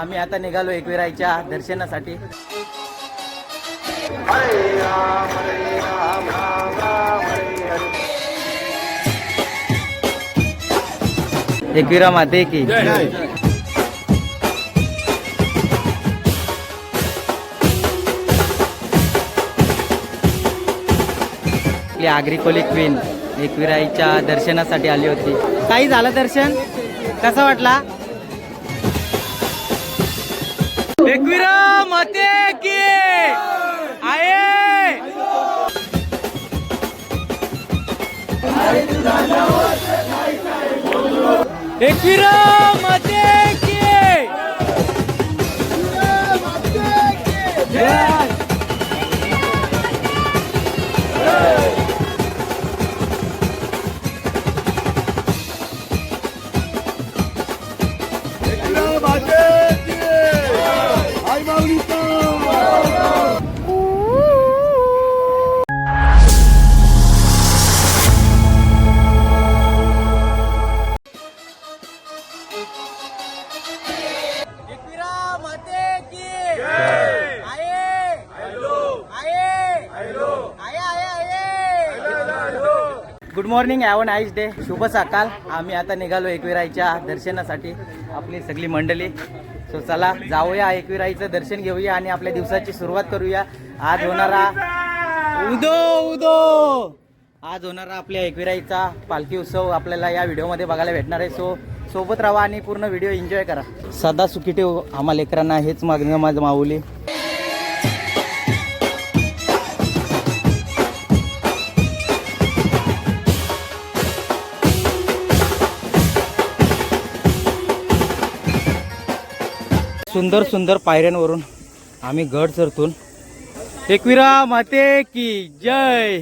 आम्ही आता निघालो एकविराईच्या दर्शनासाठी. एकविरा माते की आपली आगरी कोली क्वीन एकविराईच्या दर्शनासाठी आली होती. काही झालं दर्शन? कसं वाटला? एकविरा माते की? आहे. एकविरा माते की? जय. मॉर्निंग हॅव नाईस डे शुभ सकाळ. आम्ही आता निघालो एकविराईच्या दर्शनासाठी आपली सगळी मंडळी. सो चला जाऊया एकविराईचं दर्शन घेऊया आणि आपल्या दिवसाची सुरुवात करूया. आज होणारा उदो उदो! आज होणारा आपल्या एकविराईचा पालखी उत्सव आपल्याला या व्हिडिओमध्ये बघायला भेटणार आहे. सो सोबत राहा आणि पूर्ण व्हिडिओ एन्जॉय करा. सदा सुखी ठेव आम्हा लेकरांना हेच मागणं माझं माऊली. सुंदर सुंदर पायऱ्यांवरून आम्ही गड चरतून. एकविरा माते की जय.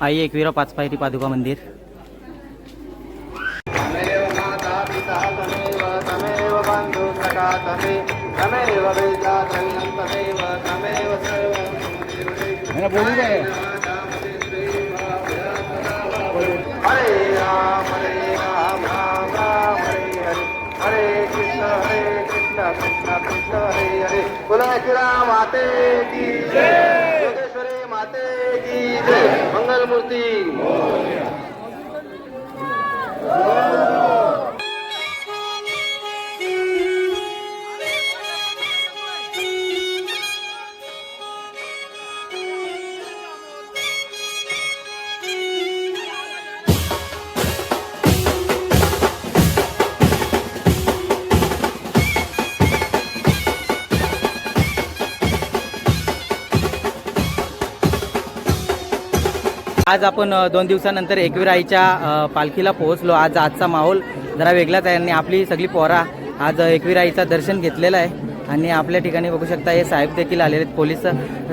आई एकविरा पाच पायरी पादुका मंदिर. तमेव माता पिता तमेव तमेव सखा तमेव तमेव वेदा तमेव तमेव तमेव सर्वं हरे राम हरे राम राम राम हरे हरे हरे कृष्ण हरे कृष्ण कृष्ण कृष्ण हरे हरे कुलकिरा माते की जय योगेश्वरी माते की जय मंगल मूर्ती आज आपण दोन दिवसानंतर एकविराईच्या अ, पालखीला पोहोचलो. आज आजचा माहोल जरा वेगळाच आहे आणि आपली सगळी पोरा आज अ, एकविराईचं दर्शन घेतलेलं आहे. आणि आपल्या ठिकाणी बघू शकता हे साहेब देखील आलेले आहेत पोलीस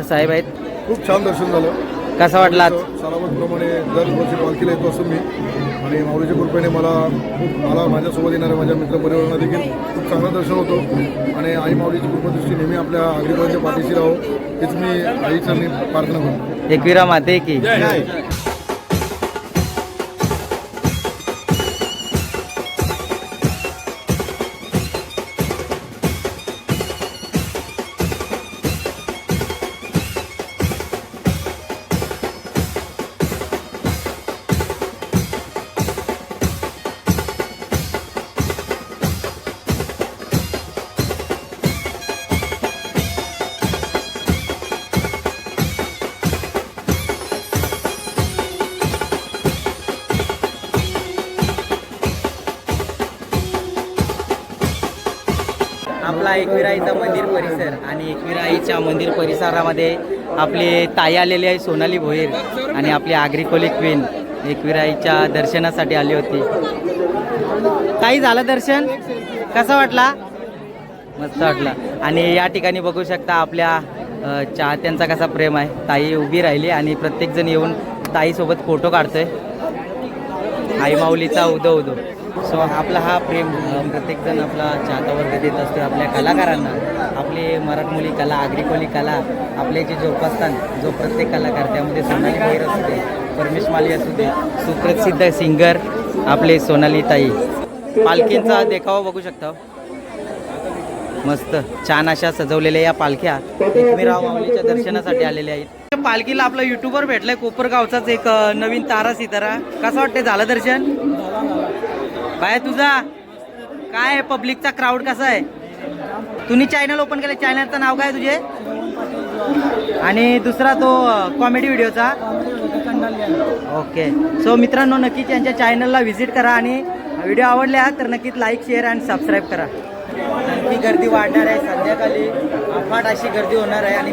साहेब आहेत. खूप छान दर्शन झालं. कसा वाटला आज? सलामतप्रमाणे दरवर्षी पालखीला येतो असतो मी. आणि माऊलीच्या कृपेने मला खूप मला माझ्यासोबत येणाऱ्या माझ्या मित्रपरिवारांना देखील खूप चांगलं दर्शन होतं. आणि आई माऊलीची कृपादृष्टी नेहमी आपल्या आग्रीबाईच्या पाठीशी राहो. हेच मी आईचं मी प्रार्थना करतो. एकविरा माते की. आपला एकविराईचा मंदिर परिसर आणि एकविराईच्या मंदिर परिसरामध्ये आपली ताई आलेली आहे सोनाली भोईर आणि आपली आग्रिकोली कोली क्वीन एकविराईच्या दर्शनासाठी आली होती. ताई झालं दर्शन? कसं वाटला? मस्त वाटला. आणि या ठिकाणी बघू शकता आपल्या चाहत्यांचा कसा प्रेम आहे. ताई उभी राहिली आणि प्रत्येकजण येऊन ताईसोबत फोटो काढतोय. आई माऊलीचा उदो उदो सो आपला हा प्रेम प्रत्येकजण आपला चाहतावर्ग देत असतो आपल्या कलाकारांना. आपले मराठमोळी कला आग्रिकोली कला आपले जे जोपासतात जो प्रत्येक कलाकार त्यामध्ये सोनाली भैर असू दे परमेश माली असू दे सुप्रसिद्ध सिंगर आपले सोनाली ताई पालखींचा देखावा बघू शकता हो. मस्त छान अशा सजवलेल्या या पालख्या एकमेराव माऊलीच्या दर्शनासाठी आलेल्या आहेत. पालखीला आपला युट्यूबर भेटलाय कोपरगावचाच एक नवीन तारा सितारा. कसं वाटतंय झालं दर्शन? बाय तुझा. काय पब्लिकचा क्राऊड कसा आहे? तुम्ही चॅनल ओपन केलं. चॅनलचं नाव काय तुझे? आणि दुसरा तो कॉमेडी व्हिडिओचा ओके सो मित्रांनो नक्कीच यांच्या चॅनलला व्हिजिट करा आणि व्हिडिओ आवडल्या तर नक्कीच लाईक शेअर आणि सबस्क्राईब करा. आणखी गर्दी वाढणार आहे. संध्याकाळी अफाट अशी गर्दी होणार आहे आणि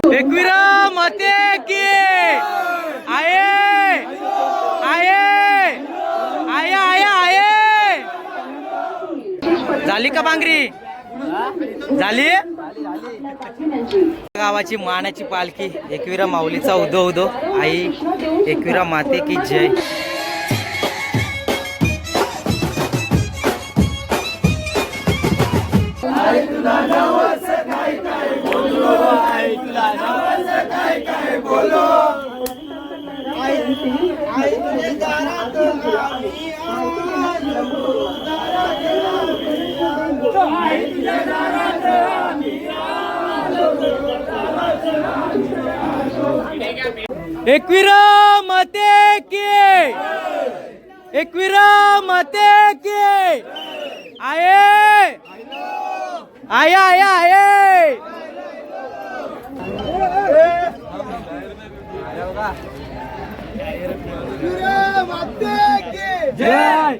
मते की? आहे आहे आहे आहे झाली का बांगरी? झाली? गावाची मानाची पालखी एकविरा माऊलीचा उदो उदो. आई एकविरा माते की जय. एकविरा मते की एकविरा मते की आहे आय। आय आय जय।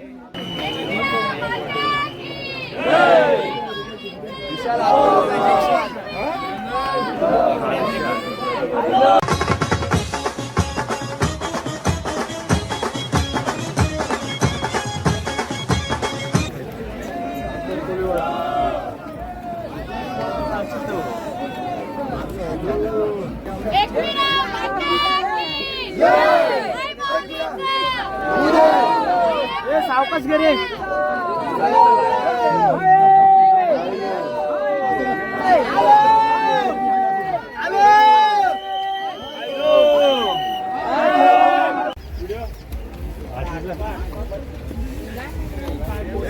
एकविरा सावकाश घरी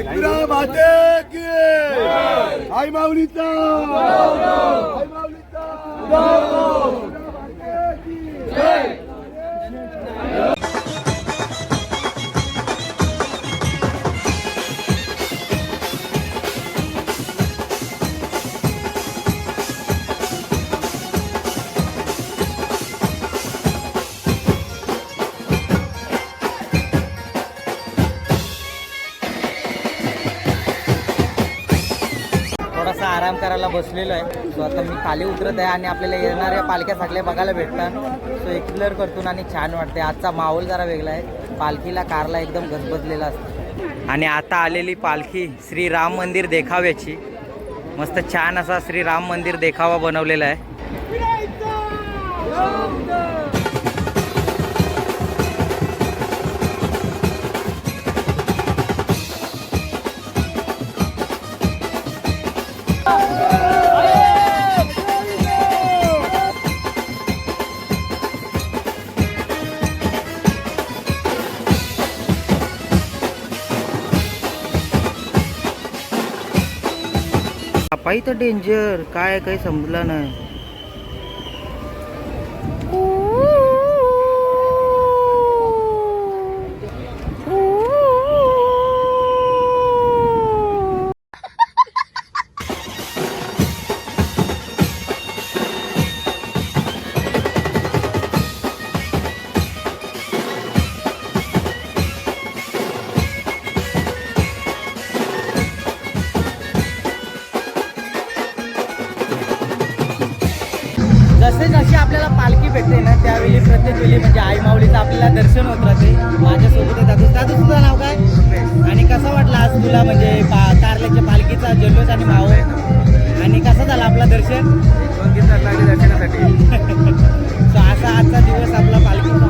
एकविरा आई माऊलीचा. आई माऊलीचा. करायला बसलेलो आहे. सो आता मी खाली उतरत आहे आणि आपल्याला येणाऱ्या पालख्या सगळ्या बघायला भेटतात. सो एक्सप्लोअर करतून आणि छान वाटते आजचा माहोल जरा वेगळा आहे. पालखीला कारला एकदम गजबजलेला असतो. आणि आता आलेली पालखी श्री राम मंदिर देखाव्याची. मस्त छान असा श्री राम मंदिर देखावा बनवलेला आहे. पायी तर डेंजर काय काही समजलं नाही. आपल्याला पालखी भेटते ना त्यावेळी प्रत्येक वेळी म्हणजे आई माऊलीचं आपल्याला दर्शन होत राहते. माझ्यासोबत दादू. दादू तुझं नाव काय? आणि कसं वाटलं आज तुला म्हणजे पा कारल्याच्या पालखीचा जल्लोष आणि माहोल आणि कसं झालं आपलं दर्शन? सो असा आजचा दिवस आपला पालखीचा.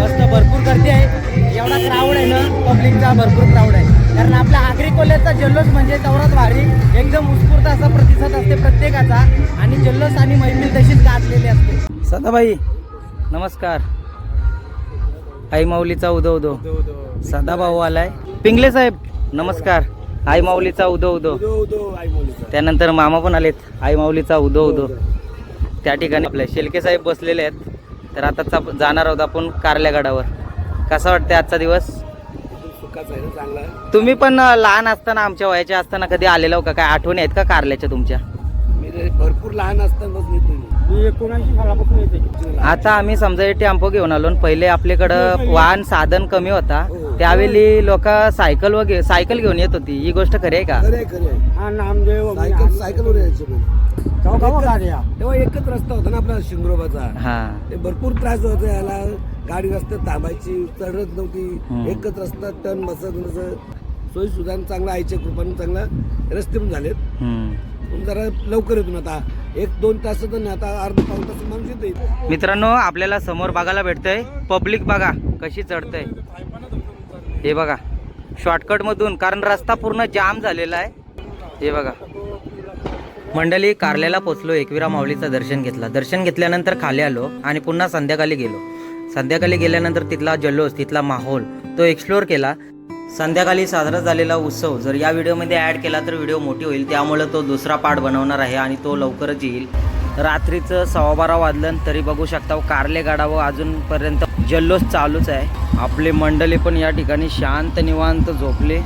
मस्त भरपूर गर्दी आहे. एवढा क्राऊड आहे ना पब्लिकचा भरपूर क्राऊड आहे. कारण आपल्या आगरी कोल्ह्याचा जल्लोष म्हणजे तेवढाच भारी एकदम उत्स्फूर्त असा प्रतिसाद असते प्रत्येकाचा. आणि जल्लोष आणि मैफिल तशीच गाजलेली असते. सदाबाई नमस्कार. आई माऊलीचा उदो उदो. सदाभाऊ आलाय. पिंगले साहेब नमस्कार. आई माऊलीचा उदो उदो. त्यानंतर मामा पण आलेत. आई माऊलीचा उदो उदो. त्या ठिकाणी आपले शेलके साहेब बसलेले आहेत. तर आता जाणार आहोत आपण कारल्या गडावर. कसा वाटतंय आजचा दिवस? तुम्ही पण अं, लहान असताना आमच्या वयाच्या असताना कधी आलेलो का? काय आठवणी आहेत का कारल्याच्या तुमच्या? भरपूर लहान असतानाच येतो मी एकोणऐंशी सालापासून येते. आता आम्ही समजा हे टेम्पो घेऊन आलो आणि पहिले आपल्याकडं वाहन साधन कमी होता. त्यावेळी लोक सायकल वगैरे सायकल घेऊन येत होती. ही गोष्ट खरी आहे का? खरे खरे हा नामदेव सायकल सायकलवर यायचे तेव्हा तेव्हा एकच रस्ता होता ना आपला शिंगरोबाचा. हा. ते भरपूर त्रास होतो याला गाडी रस्त्यात थांबायची चढत. नव्हती एकच रस्ता टर्न बसत बसत सोयी सुधारण चांगला आईच्या कृपाने चांगला रस्ते पण झालेत. जरा लवकर येतो आता. एक दोन तास नाही आता अर्धा पाऊन तास माणूस येते मित्रांनो आपल्याला समोर बघायला भेटतंय. पब्लिक बघा कशी चढतंय. हे बघा शॉर्टकट मधून कारण रस्ता पूर्ण जाम झालेला आहे. हे बघा. मंडळी कारल्याला पोचलो एकविरा माऊलीचं दर्शन घेतलं. दर्शन घेतल्यानंतर खाली आलो आणि पुन्हा संध्याकाळी गेलो. संध्याकाळी गेल्यानंतर तिथला जल्लोष तिथला माहोल तो एक्सप्लोअर केला. संध्याकाळी साजरा झालेला उत्सव जर या व्हिडिओमध्ये ॲड केला तर व्हिडिओ मोठी होईल. त्यामुळे तो दुसरा पार्ट बनवणार आहे आणि तो लवकरच येईल. रात्रीचं सव्वा बारा वाजलं तरी बघू शकता हो, कारले गाडावं हो, अजूनपर्यंत जल्लोष चालूच आहे. आपले मंडळी पण या ठिकाणी शांत निवांत झोपले.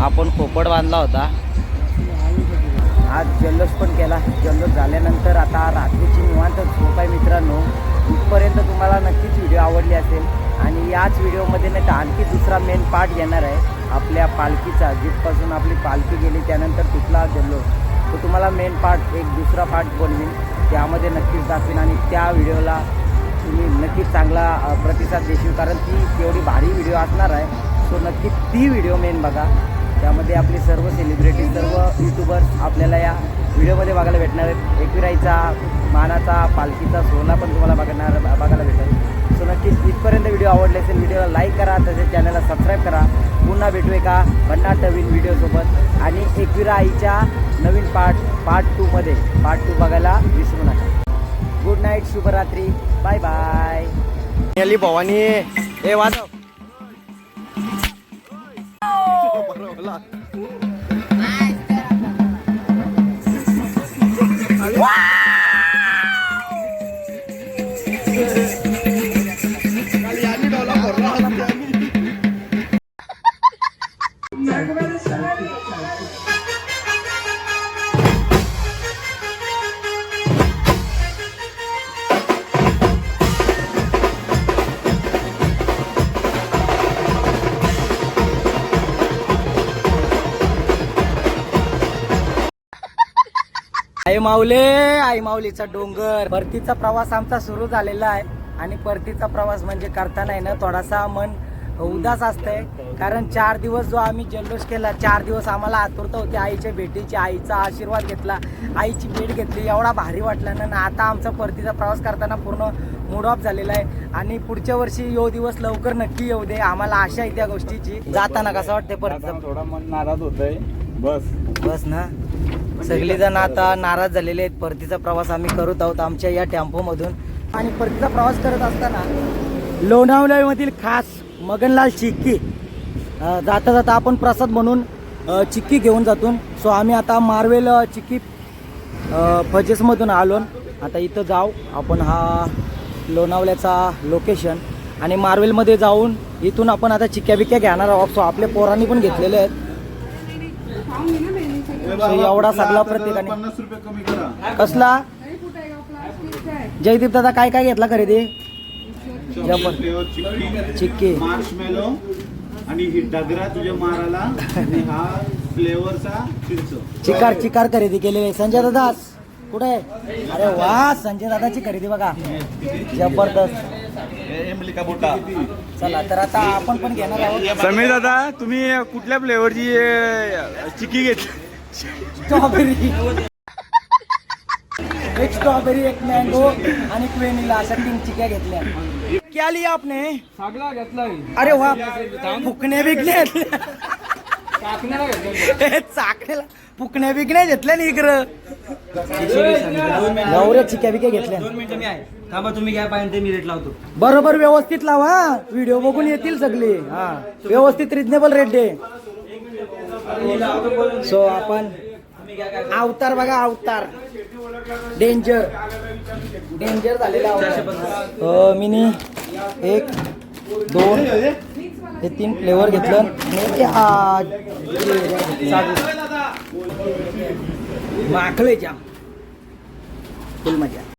आपण पोपट बांधला होता. आज जल्लोष पण केला. जल्लोष झाल्यानंतर आता रात्रीची निवांत झोप आहे मित्रांनो. आतापर्यंत तुम्हाला नक्कीच व्हिडिओ आवडली असेल आणि याच व्हिडिओमध्ये नाही तर आणखी दुसरा मेन पार्ट येणार आहे. आपल्या पालखीचा जिथपासून आपली पालखी गेली त्यानंतर तिथला जल्लोष तो तुम्हाला मेन पार्ट एक दुसरा पार्ट बनवीन त्यामध्ये नक्कीच दाखवीन आणि त्या व्हिडिओला तुम्ही नक्कीच चांगला प्रतिसाद देशील. कारण ती तेवढी भारी व्हिडिओ असणार आहे. सो नक्की ती व्हिडिओ मेन बघा. त्यामध्ये आपले सर्व सेलिब्रिटी सर्व युट्यूबर्स आपल्याला या व्हिडिओमध्ये बघायला भेटणार आहेत. एकविराईचा मानाचा पालखीचा सोहळा पण तुम्हाला बघणार व्हिडिओ आवडले असेल व्हिडिओला लाईक करा तसेच चॅनलला सबस्क्राईब करा. पुन्हा भेटू एका भन्नाट नवीन व्हिडिओसोबत आणि एकविरा आईच्या नवीन पार्ट पार्ट टूमध्ये पार्ट टू बघायला विसरू नका. गुड नाईट शुभरात्री. बाय बाय अली भवानी ए वाजव. आई माऊले आई माऊलीचा डोंगर. परतीचा प्रवास आमचा सुरू झालेला आहे. आणि परतीचा प्रवास म्हणजे करताना आहे ना थोडासा मन उदास असतंय. कारण चार दिवस जो आम्ही जल्लोष केला चार दिवस आम्हाला आतुरता होती. आईच्या भेटीची आईचा आशीर्वाद घेतला आईची भेट घेतली एवढा भारी वाटला ना आता आमचा परतीचा प्रवास करताना पूर्ण मूड ऑफ झालेला आहे. आणि पुढच्या वर्षी यो दिवस लवकर नक्की येऊ दे आम्हाला आशा आहे त्या गोष्टीची. जाताना कसं वाटतंय परतीचा थोडा मन नाराज होतोय. बस. बस ना. सगळी जण आता नाराज झालेले आहेत. परतीचा प्रवास आम्ही करत आहोत आमच्या या टेम्पोमधून आणि परतीचा प्रवास करत असताना लोणावळ्यामधील खास मगनलाल चिक्की जाता जाता आपण प्रसाद म्हणून चिक्की घेऊन जातो सो आम्ही आता मार्वेल चिक्की फजेसमधून आलो. आता इथं जाऊ. आपण हा लोणावल्याचा लोकेशन आणि मार्वेलमध्ये जाऊन इथून आपण आता चिक्क्या बिक्क्या घेणार आहोत. सो आपल्या पोरांनी पण घेतलेले आहेत. एवढा सगळा प्रत्येकाने. कसला? जयदीप दादा काय काय घेतला खरेदी? चिक्की चिक्की. मार्शमेलो आणि ही डगरा तुझ्या माराला आणि हा फ्लेवरचा चिंच. चिकार चिकार खरेदी केलेली आहे. संजय दादा कुठे? आहे अरे वा संजय दादाची खरेदी बघा. जबरदस्त. चला तर आता आपण पण घेणार आहोत. समीर दादा तुम्ही कुठल्या फ्लेवरची चिक्की घेतली? स्ट्रॉबेरी एक स्ट्रॉबेरी एक मँगो आणि एक व्हेनिला अशा तीन चिक्या घेतल्या. क्या लिया आपने? सागला घेतलाय. अरे वा. फुकणे बिकणे चाकण्याला फुकण्या बिकण्या घेतल्या ना इकडं. गौऱ्या चिक्या बिक्या घेतल्या. दोन मिनिटं मी आहे. थांबा तुम्ही काय पाहिजे मी रेट लावतो. बरोबर व्यवस्थित लावा. व्हिडिओ बघून येतील सगळे. हा. व्यवस्थित रिजनेबल रेट दे. सो आपण अवतार बघा अवतार. डेंजर डेंजर झालेला मिनी एक दोन हे तीन फ्लेवर घेतलं. माखले जाम फुल मजा